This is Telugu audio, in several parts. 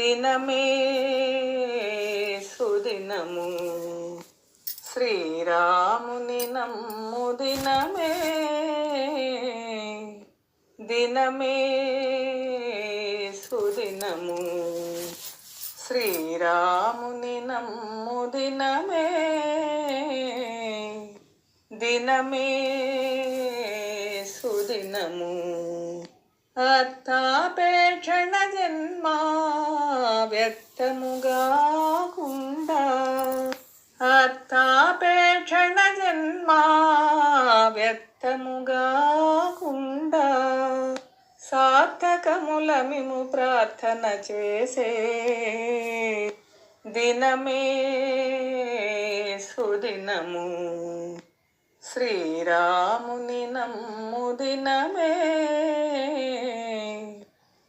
దినమే సుదినము. శ్రీరాముని నమ్ము దినమే దినమే సుదినము. శ్రీరాముని నమ్ము దినమే దినమే సుదినము. అర్థాపేక్షణ జన్మా వ్యక్తముగా కుండా అర్థాపేక్షణ జన్మ వ్యక్తముగా కుండా సార్థకముల మిము ప్రార్థన చేసే దినమే సుదినము శ్రీరాముని నమ్ము దినమే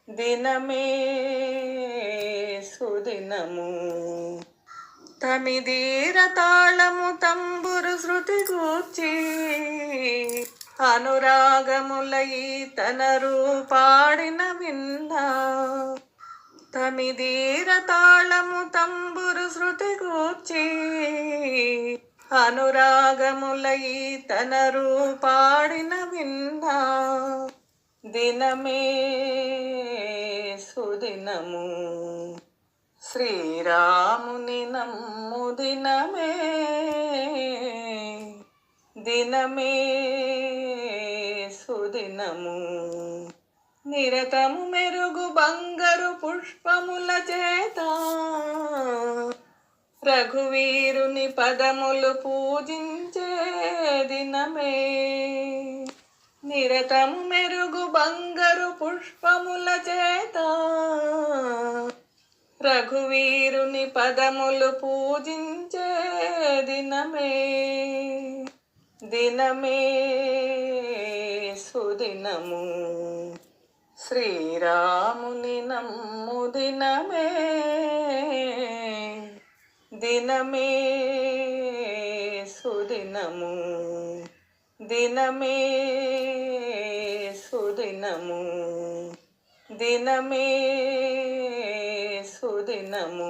దినమే దినము. తమిదీర తాళము తంబురు శృతి గూర్చి అనురాగములై తన రూపాడిన విన్న తమిదీర తాళము తంబురు శృతి గూర్చి అనురాగములై తన రూపాడిన విన్న దినమే సుదినము. శ్రీరాముని నమ్ము దినమే దినమే సుదినము. నిరతము మెరుగు బంగారు పుష్పముల చేత రఘువీరుని పదములు పూజించే దినమే. నిరతము మెరుగు బంగారు పుష్పముల చేత రఘువీరుని పదములు పూజించే దినమే. దినమే సుదినము. శ్రీరాముని నమ్ము దినమే. దినమే సుదినము. దినమే సుదినము. దినమే సుదినము